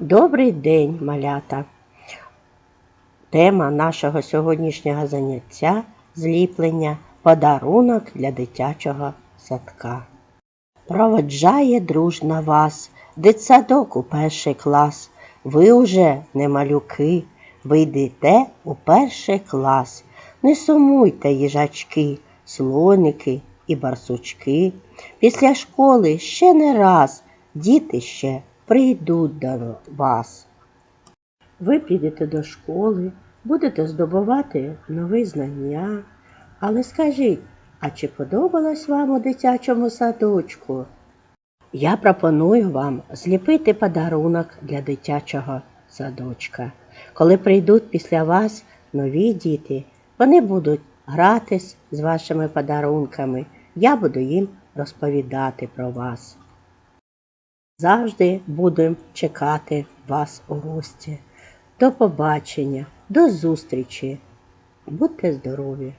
Добрий день, малята! Тема нашого сьогоднішнього заняття зліплення подарунок для дитячого садка. Проводжає дружна вас, дитсадок у перший клас. Ви уже не малюки, ви йдете у перший клас. Не сумуйте, їжачки, слоники і барсучки. Після школи ще не раз діти ще прийдуть до вас. Ви підете до школи, будете здобувати нові знання. Але скажіть, а чи подобалось вам у дитячому садочку? Я пропоную вам зліпити подарунок для дитячого садочка. Коли прийдуть після вас нові діти, вони будуть гратись з вашими подарунками. Я буду їм розповідати про вас. Завжди будемо чекати вас у гості. До побачення, до зустрічі. Будьте здорові!